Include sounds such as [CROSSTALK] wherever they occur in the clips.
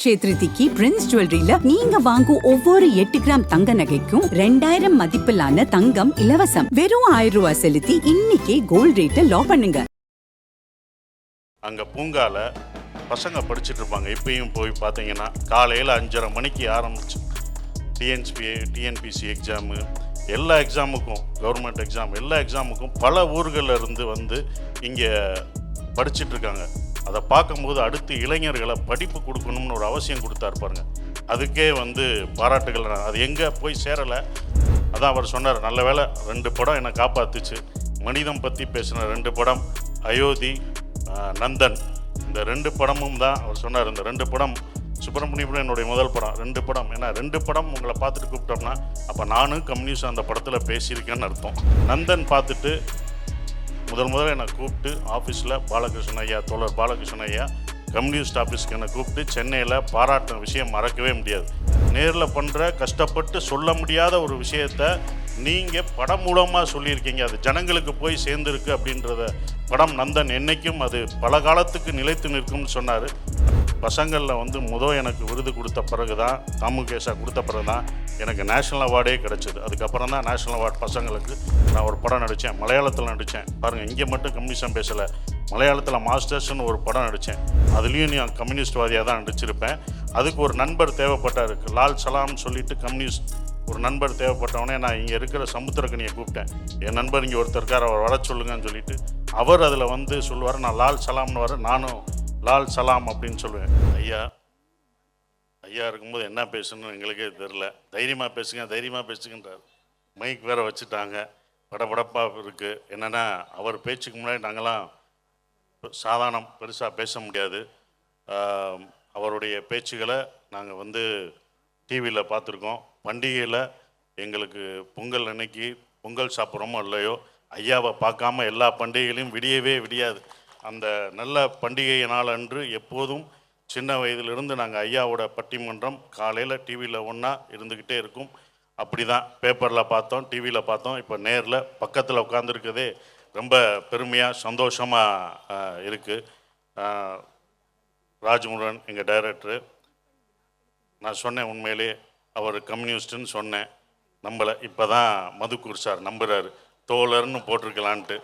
Akshaya திருதிக்கு Prince ஜுவல்லரியில நீங்க வாங்கும் ஒவ்வொரு எட்டு கிராம் தங்க நகைக்கும் ரெண்டாயிரம் மதிப்பிலான தங்கம் இலவசம். வெறும் ஆயிரம் ரூபாய் செலுத்தி இன்னைக்கே கோல்ட் ரேட்டை லோ பண்ணுங்க. அங்கே பூங்கால பசங்க படிச்சுட்டு இருப்பாங்க. இப்பயும் போய் பார்த்தீங்கன்னா காலையில் அஞ்சரை மணிக்கு ஆரம்பிச்சு. டிஎன்ஸ்பி டிஎன்பிசி எக்ஸாமு எல்லா எக்ஸாமுக்கும் கவர்மெண்ட் எக்ஸாம் எல்லா எக்ஸாமுக்கும் பல ஊர்களில் இருந்து வந்து இங்கே படிச்சுட்டு இருக்காங்க. அதை பார்க்கும்போது அடுத்து இளைஞர்களை படிப்பு கொடுக்கணும்னு ஒரு அவசியம் கொடுத்தாரு பாருங்க. அதுக்கே வந்து பாராட்டுகள். நான் அது எங்கே போய் சேரலை? அதான் அவர் சொன்னார் நல்ல வேளை ரெண்டு படம் என்னை காப்பாற்றுச்சு மனிதம் பற்றி பேசின ரெண்டு படம் அயோத்தி நந்தன். இந்த ரெண்டு படமும் தான் அவர் சொன்னார். இந்த ரெண்டு படம் சுப்பிரமணியம் என்னுடைய முதல் படம். ரெண்டு படம். ஏன்னா ரெண்டு படம் உங்களை பார்த்துட்டு கூப்பிட்டோம்னா அப்போ நானும் கம்யூனிஸ்ட் அந்த படத்தில் பேசியிருக்கேன்னு அர்த்தம். நந்தன் பார்த்துட்டு முதல் முதல்ல என்னை கூப்பிட்டு ஆஃபீஸில் பாலகிருஷ்ணன் ஐயா தோழர் பாலகிருஷ்ணன் ஐயா கம்யூனிஸ்ட் ஆஃபீஸ்க்கு என்னை கூப்பிட்டு சென்னையில் பாராட்டின விஷயம் மறக்கவே முடியாது. நேரில் பண்ணுற கஷ்டப்பட்டு சொல்ல முடியாத ஒரு விஷயத்த நீங்கள் படம் மூலமாக சொல்லியிருக்கீங்க. அது ஜனங்களுக்கு போய் சேர்ந்துருக்கு அப்படின்றத படம் நந்தன் என்னைக்கும் அது பல காலத்துக்கு நிலைத்து நிற்கும்னு சொன்னார். பசங்களில் வந்து முதல் எனக்கு விருது கொடுத்த பிறகு தான் தாமுகேஷா கொடுத்த பிறகு தான் எனக்கு நேஷ்னல் அவார்டே கிடச்சிது. அதுக்கப்புறம் தான் நேஷ்னல் அவார்ட் பசங்களுக்கு நான் ஒரு படம் நடித்தேன் மலையாளத்தில் நடித்தேன் பாருங்கள் இங்கே மட்டும் கம்யூனிசம் பேசலை. மலையாளத்தில் மாஸ்டர்ஸ்னு ஒரு படம் நடித்தேன் அதுலேயும் நான் கம்யூனிஸ்ட்வாதியாக தான் நடிச்சிருப்பேன். அதுக்கு ஒரு நண்பர் தேவைப்பட்டார். லால் சலாம்னு சொல்லிட்டு கம்யூனிஸ்ட் ஒரு நண்பர் தேவைப்பட்டவனே நான் இங்கே இருக்கிற சமுத்திரக்கனியை கூப்பிட்டேன். என் நண்பர் இங்கே ஒருத்தர் இருக்கார் அவர் வர சொல்லுங்கன்னு சொல்லிட்டு அவர் அதில் வந்து சொல்லுவார் நான் லால் சலாம்னு வர நானும் லால் சலாம் அப்படின்னு சொல்லுவேன். ஐயா ஐயா இருக்கும்போது என்ன பேசணும்னு எங்களுக்கே தெரில தைரியமாக பேசுங்க தைரியமாக பேசுங்கன்றார். மைக் வேற வச்சுட்டாங்க. படபடப்பாக இருக்குது என்னென்னா அவர் பேச்சுக்கு முன்னாடி நாங்களாம் சாதாரணம் பெருசாக பேச முடியாது. அவருடைய பேச்சுகளை நாங்கள் வந்து டிவியில் பார்த்துருக்கோம். பண்டிகையில் எங்களுக்கு பொங்கல் அன்னைக்கு பொங்கல் சாப்பிட்றோமோ இல்லையோ ஐயாவை பார்க்காம எல்லா பண்டிகைகளையும் விடியவே விடியாது. அந்த நல்ல பண்டிகை நாள் அன்று எப்போதும் சின்ன வயதிலிருந்து நாங்கள் ஐயாவோட பட்டிமன்றம் காலையில் டிவியில் ஒன்றா இருந்துக்கிட்டே இருக்கும். அப்படி தான் பேப்பரில் பார்த்தோம் டிவியில் பார்த்தோம். இப்போ நேரில் பக்கத்தில் உட்காந்துருக்கதே ரொம்ப பெருமையாக சந்தோஷமாக இருக்குது ராஜ்முருகன் எங்கள் டைரக்டரு நான் சொன்னேன் உண்மையிலே அவர் கம்யூனிஸ்ட்டுன்னு சொன்னேன். நம்பலை இப்போ தான் மதுக்கூர் சார் நம்புகிறாரு தோழர்னு போட்டிருக்கலான்ட்டு.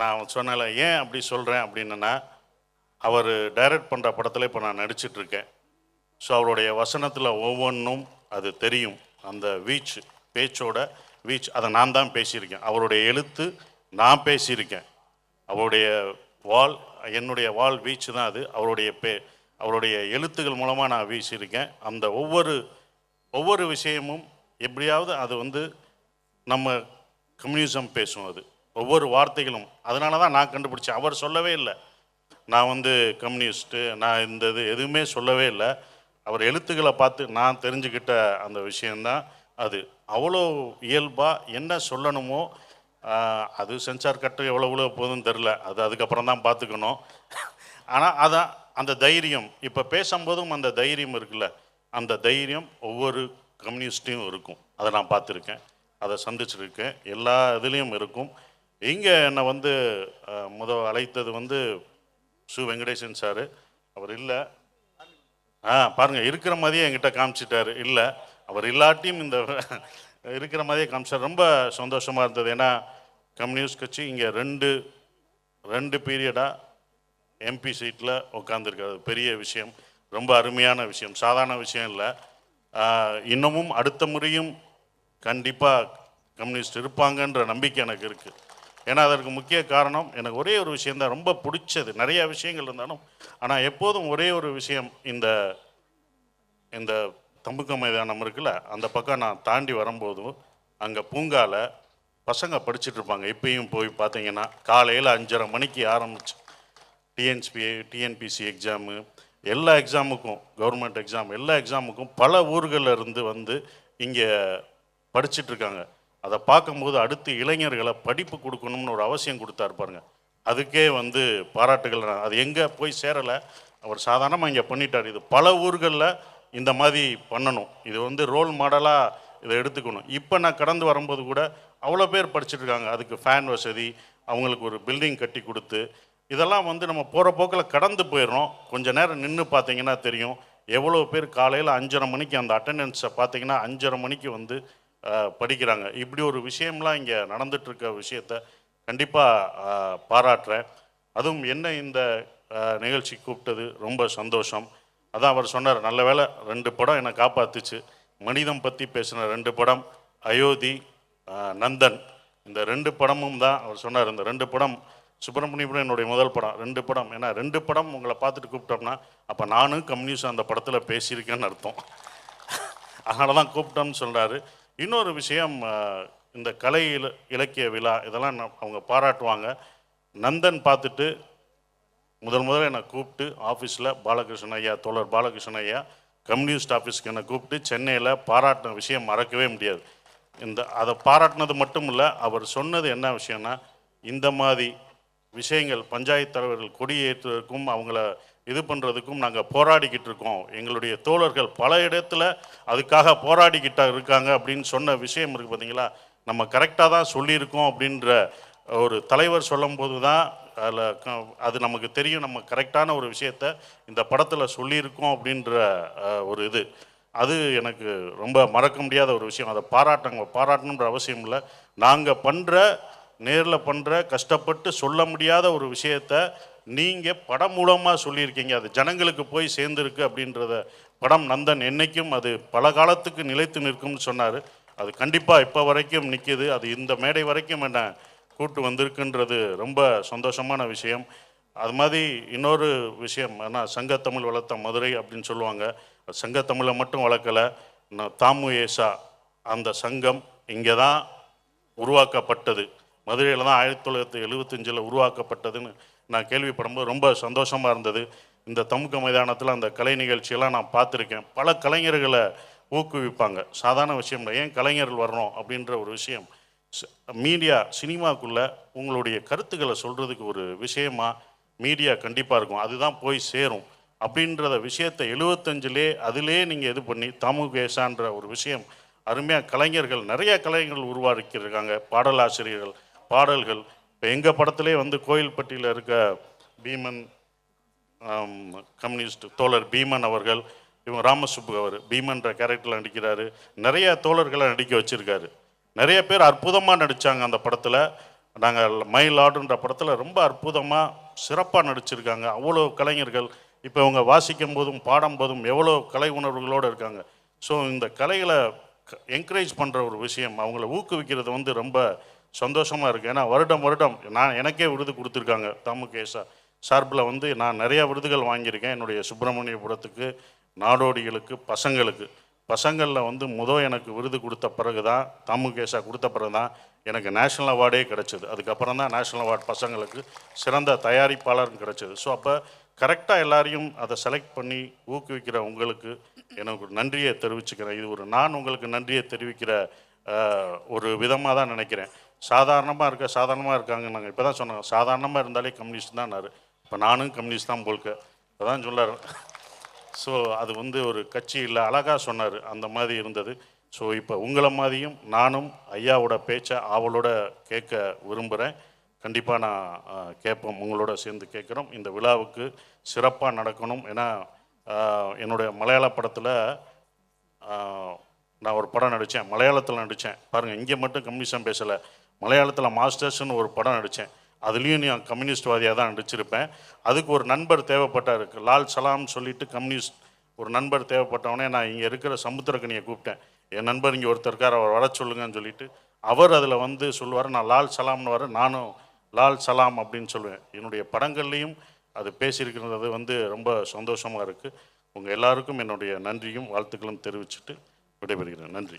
நான் சொன்னல ஏன் அப்படி சொல்கிறேன் அப்படின்னா அவர் டைரக்ட் பண்ணுற படத்தில் இப்போ நான் நடிச்சிட்ருக்கேன். ஸோ அவருடைய வசனத்தில் ஒவ்வொன்றும் அது தெரியும். அந்த வீச் பேச்சோட வீச் அதை நான் தான் பேசியிருக்கேன். அவருடைய எழுத்து நான் பேசியிருக்கேன். அவருடைய வால் என்னுடைய வால் வீச்சு தான் அது. அவருடைய பே அவருடைய எழுத்துக்கள் மூலமாக நான் வீசியிருக்கேன். அந்த ஒவ்வொரு ஒவ்வொரு விஷயமும் எப்படியாவது அது வந்து நம்ம கம்யூனிசம் பேசும் அது. ஒவ்வொரு வார்த்தைகளும். அதனால தான் நான் கண்டுபிடிச்சேன். அவர் சொல்லவே இல்லை. நான் வந்து கம்யூனிஸ்ட்டு நான் இந்த இது எதுவுமே சொல்லவே இல்லை. அவர் எழுத்துக்களை பார்த்து நான் தெரிஞ்சுக்கிட்ட அந்த விஷயந்தான் அது. அவ்வளோ இயல்பாக என்ன சொல்லணுமோ அது சென்சார் கட்டு எவ்வளோ எவ்வளோ போகுதுன்னு தெரில அது அதுக்கப்புறம் தான் பார்த்துக்கணும். ஆனால் அதான் அந்த தைரியம். இப்போ பேசும்போதும் அந்த தைரியம் இருக்குல்ல. அந்த தைரியம் ஒவ்வொரு கம்யூனிஸ்ட்டையும் இருக்கும். அதை நான் பார்த்துருக்கேன். அதை சந்திச்சிருக்கேன். எல்லா இதுலேயும் இருக்கும். இங்கே என்னை வந்து முத அழைத்தது வந்து சு வெங்கடேசன் சார். அவர் இல்லை. ஆ பாருங்க இருக்கிற மாதிரியே என்கிட்ட காமிச்சிட்டாரு. இல்லை அவர் இல்லாட்டியும் இந்த [LAUGHS] இருக்கிற மாதிரியே காமிச்சார். ரொம்ப சந்தோஷமாக இருந்தது. ஏன்னா கம்யூனிஸ்ட் கட்சி இங்கே ரெண்டு ரெண்டு பீரியடாக எம்பி சீட்டில் உட்காந்துருக்காரு பெரிய விஷயம். ரொம்ப அருமையான விஷயம். சாதாரண விஷயம் இல்லை. இன்னமும் அடுத்த முறையும் கண்டிப்பாக கம்யூனிஸ்ட் இருப்பாங்கன்ற நம்பிக்கை எனக்கு இருக்குது ஏன்னா அதற்கு முக்கிய காரணம். எனக்கு ஒரே ஒரு விஷயந்தான் ரொம்ப பிடிச்சது. நிறையா விஷயங்கள் இருந்தாலும் ஆனால் எப்போதும் ஒரே ஒரு விஷயம் இந்த இந்த தம்புக்க மைதானம் இருக்குல்ல அந்த பக்கம் நான் தாண்டி வரும்போதும் அங்கே பூங்கால பசங்க படிச்சுட்டு இருப்பாங்க. இப்பயும் போய் பார்த்தீங்கன்னா காலையில் அஞ்சரை மணிக்கு ஆரம்பிச்சு டிஎன்சிபி டிஎன்பிசி எக்ஸாமு எல்லா எக்ஸாமுக்கும் கவர்மெண்ட் எக்ஸாம் எல்லா எக்ஸாமுக்கும் பல ஊர்களில் இருந்து வந்து இங்கே படிச்சுட்ருக்காங்க அதை பார்க்கும்போது அடுத்து இளைஞர்களை படிப்பு கொடுக்கணும்னு ஒரு அவசியம் கொடுத்தாரு பாருங்க. அதுக்கே வந்து பாராட்டுகள். நான் அது எங்கே போய் சேரலை அவர் சாதாரணமாக இங்கே பண்ணிட்டார். இது பல ஊர்களில் இந்த மாதிரி பண்ணணும். இது வந்து ரோல் மாடலாக இதை எடுத்துக்கணும். இப்போ நான் கடந்து வரும்போது கூட அவ்வளோ பேர் படிச்சுட்ருக்காங்க அதுக்கு ஃபேன் வசதி அவங்களுக்கு ஒரு பில்டிங் கட்டி கொடுத்து இதெல்லாம் வந்து நம்ம போகிற போக்கில் கடந்து போயிடுறோம் கொஞ்ச நேரம் நின்று பார்த்தீங்கன்னா தெரியும். எவ்வளோ பேர் காலையில் அஞ்சரை மணிக்கு அந்த அட்டெண்டன்ஸை பார்த்தீங்கன்னா அஞ்சரை மணிக்கு வந்து படிக்கிறாங்க. இப்படி ஒரு விஷயம்லாம் இங்கே நடந்துட்டுருக்க விஷயத்த கண்டிப்பாக பாராட்டுறேன். அதுவும் என்ன இந்த நிகழ்ச்சி கூப்பிட்டது? ரொம்ப சந்தோஷம். அதான் அவர் சொன்னார் நல்ல வேளை ரெண்டு படம் என்னை காப்பாத்துச்சு. மனிதம் பற்றி பேசின ரெண்டு படம் அயோத்தி நந்தன். இந்த ரெண்டு படமும் தான் அவர் சொன்னார். இந்த ரெண்டு படம் சுப்பிரமணியபுரம் என்னுடைய முதல் படம். ரெண்டு படம். ஏன்னா ரெண்டு படம் உங்களை பார்த்துட்டு கூப்பிட்டோம்னா அப்போ நானும் கம்யூனிஸ்ட் அந்த படத்தில் பேசியிருக்கேன்னு அர்த்தம். அதனால தான் கூப்பிட்டோம்னு சொல்கிறாரு இன்னொரு விஷயம் இந்த கலை இல இலக்கிய விழா இதெல்லாம் ந- அவங்க பாராட்டுவாங்க. நந்தன் பார்த்துட்டு முதல் முதல்ல என்னை கூப்பிட்டு ஆஃபீஸில் பாலகிருஷ்ணன் ஐயா தோழர் பாலகிருஷ்ணன் ஐயா கம்யூனிஸ்ட் ஆஃபீஸ்க்கு என்னை கூப்பிட்டு சென்னையில் பாராட்டின விஷயம் மறக்கவே முடியாது. இந்த அதை பாராட்டினது மட்டும் இல்லை அவர் சொன்னது என்ன விஷயம்னா இந்த மாதிரி விஷயங்கள் பஞ்சாயத்து தலைவர்கள் கொடியேற்றுவதற்கும் அவங்கள இது பண்ணுறதுக்கும் நாங்கள் போராடிக்கிட்டு இருக்கோம். எங்களுடைய தோழர்கள் பல இடத்துல அதுக்காக போராடிக்கிட்ட இருக்காங்க அப்படின்னு சொன்ன விஷயம் இருக்குது பார்த்தீங்களா நம்ம கரெக்டாக தான் சொல்லியிருக்கோம் அப்படின்ற ஒரு தலைவர் சொல்லும்போது தான் அதில் அது நமக்கு தெரியும். நம்ம கரெக்டான ஒரு விஷயத்த இந்த படத்தில் சொல்லியிருக்கோம் அப்படின்ற ஒரு இது. அது எனக்கு ரொம்ப மறக்க முடியாத ஒரு விஷயம். அதை பாராட்டுங்க பாராட்டணுன்ற அவசியம் இல்லை. நாங்கள் பண்ணுற நேரில் பண்ணுற கஷ்டப்பட்டு சொல்ல முடியாத ஒரு விஷயத்த நீங்கள் படம் மூலமாக சொல்லியிருக்கீங்க அது ஜனங்களுக்கு போய் சேர்ந்துருக்கு அப்படின்றத படம் நந்தன் என்னைக்கும் அது பல காலத்துக்கு நிலைத்து நிற்கும்னு சொன்னார். அது கண்டிப்பாக இப்போ வரைக்கும் நிற்கிது அது இந்த மேடை வரைக்கும் என்ன கூட்டு வந்திருக்குன்றது ரொம்ப சந்தோஷமான விஷயம். அது மாதிரி இன்னொரு விஷயம் ஏன்னா சங்கத்தமிழ் வளர்த்த மதுரை அப்படின்னு சொல்லுவாங்க. சங்கத்தமிழை மட்டும் வளர்க்கலை. நான் தாமு ஏசா அந்த சங்கம் இங்கே தான் உருவாக்கப்பட்டது. மதுரையில் தான் ஆயிரத்தி தொள்ளாயிரத்தி எழுபத்தஞ்சில் உருவாக்கப்பட்டதுன்னு நான் கேள்விப்படும்போது ரொம்ப சந்தோஷமாக இருந்தது. இந்த தமுக மைதானத்தில் அந்த கலை நிகழ்ச்சியெல்லாம் நான் பார்த்துருக்கேன். பல கலைஞர்களை ஊக்குவிப்பாங்க. சாதாரண விஷயம் இல்லை. ஏன் கலைஞர்கள் வரணும் அப்படின்ற ஒரு விஷயம். மீடியா சினிமாக்குள்ளே உங்களுடைய கருத்துக்களை சொல்கிறதுக்கு ஒரு விஷயமா மீடியா கண்டிப்பாக இருக்கும். அதுதான் போய் சேரும். அப்படின்றத விஷயத்தை எழுபத்தஞ்சிலே அதிலே நீங்கள் இது பண்ணி தமுகேசான்ற ஒரு விஷயம். அருமையாக கலைஞர்கள் நிறைய கலைஞர்கள் உருவாக்கியிருக்காங்க. பாடலாசிரியர்கள் பாடல்கள் இப்போ எங்கள் படத்திலே வந்து கோயில்பட்டியில் இருக்க பீமன் கம்யூனிஸ்ட் தோழர் பீமன் அவர்கள் இவங்க ராமசுப்பு அவர் பீமன்ற கேரக்டரில் நடிக்கிறாரு. நிறைய தோழர்களை நடிக்க வச்சுருக்காரு. நிறைய பேர் அற்புதமாக நடித்தாங்க அந்த படத்தில். நாங்கள் மயில் ஆடுன்ற படத்தில் ரொம்ப அற்புதமாக சிறப்பாக நடிச்சிருக்காங்க. அவ்வளோ கலைஞர்கள். இப்போ இவங்க வாசிக்கும் போதும் பாடும் போதும் எவ்வளோ கலை உணர்வுகளோடு இருக்காங்க. ஸோ இந்த கலைகளை என்கரேஜ் பண்ணுற ஒரு விஷயம். அவங்கள ஊக்குவிக்கிறது வந்து ரொம்ப சந்தோஷமாக இருக்குது ஏன்னா வருடம் வருடம் நான் எனக்கே விருது கொடுத்துருக்காங்க தாமுகேசா சார்பில் வந்து நான் நிறையா விருதுகள் வாங்கியிருக்கேன் என்னுடைய சுப்பிரமணியபுரத்துக்கு நாடோடிகளுக்கு பசங்களுக்கு. பசங்களில் வந்து முதல் எனக்கு விருது கொடுத்த பிறகு தான் தாமுகேஷா கொடுத்த பிறகு தான் எனக்கு நேஷ்னல் அவார்டே கிடச்சிது. அதுக்கப்புறம் தான் நேஷ்னல் அவார்ட் பசங்களுக்கு சிறந்த தயாரிப்பாளர்னு கிடச்சிது. ஸோ அப்போ கரெக்டாக எல்லாரையும் அதை செலக்ட் பண்ணி ஊக்குவிக்கிற உங்களுக்கு எனக்கு நன்றியை தெரிவிச்சுக்கிறேன். இது ஒரு நான் உங்களுக்கு நன்றியை தெரிவிக்கிற ஒரு விதமாக தான் நினைக்கிறேன். சாதாரணமாக இருக்க சாதாரணமாக இருக்காங்க நாங்கள் இப்போ தான் சொன்னாங்க சாதாரணமாக இருந்தாலே கம்யூனிஸ்ட் தான் இப்போ நானும் கம்யூனிஸ்ட் தான் போல்க. தான் சொல்லார். ஸோ அது வந்து ஒரு கட்சி இல்லை அழகாக சொன்னார் அந்த மாதிரி இருந்தது. ஸோ இப்போ உங்களை மாதிரியும் நானும் ஐயாவோட பேச்சை அவளோட கேட்க விரும்புகிறேன் கண்டிப்பாக நான் கேட்போம் உங்களோட சேர்ந்து கேட்குறோம். இந்த விழாவுக்கு சிறப்பாக நடக்கணும் ஏன்னா என்னுடைய மலையாள படத்தில் நான் ஒரு படம் நடித்தேன் மலையாளத்தில் நடித்தேன் பாருங்கள் இங்கே மட்டும் கம்யூனிசம் பேசலை. மலையாளத்தில் மாஸ்டர்ஸ்னு ஒரு படம் நடித்தேன் அதுலேயும் நான் கம்யூனிஸ்ட்வாதியாக தான் நடிச்சிருப்பேன். அதுக்கு ஒரு நண்பர் தேவைப்பட்டார். லால் சலாம் சொல்லிட்டு கம்யூனிஸ்ட் ஒரு நண்பர் தேவைப்பட்டவனே நான் இங்கே இருக்கிற சமுத்திரக்கனியை கூப்பிட்டேன். என் நண்பர் இங்கே ஒருத்தர் இருக்கார் அவர் வர சொல்லுங்கன்னு சொல்லிட்டு அவர் அதில் வந்து சொல்லுவார் நான் லால் சலாம்னு வர நானும் லால் சலாம் அப்படின்னு சொல்லுவேன். என்னுடைய படங்கள்லேயும் அது பேசியிருக்கிறது வந்து ரொம்ப சந்தோஷமாக இருக்குது உங்கள் எல்லாருக்கும் என்னுடைய நன்றியும் வாழ்த்துக்களும் தெரிவிச்சுட்டு விடைபெறுகிறேன். நன்றி.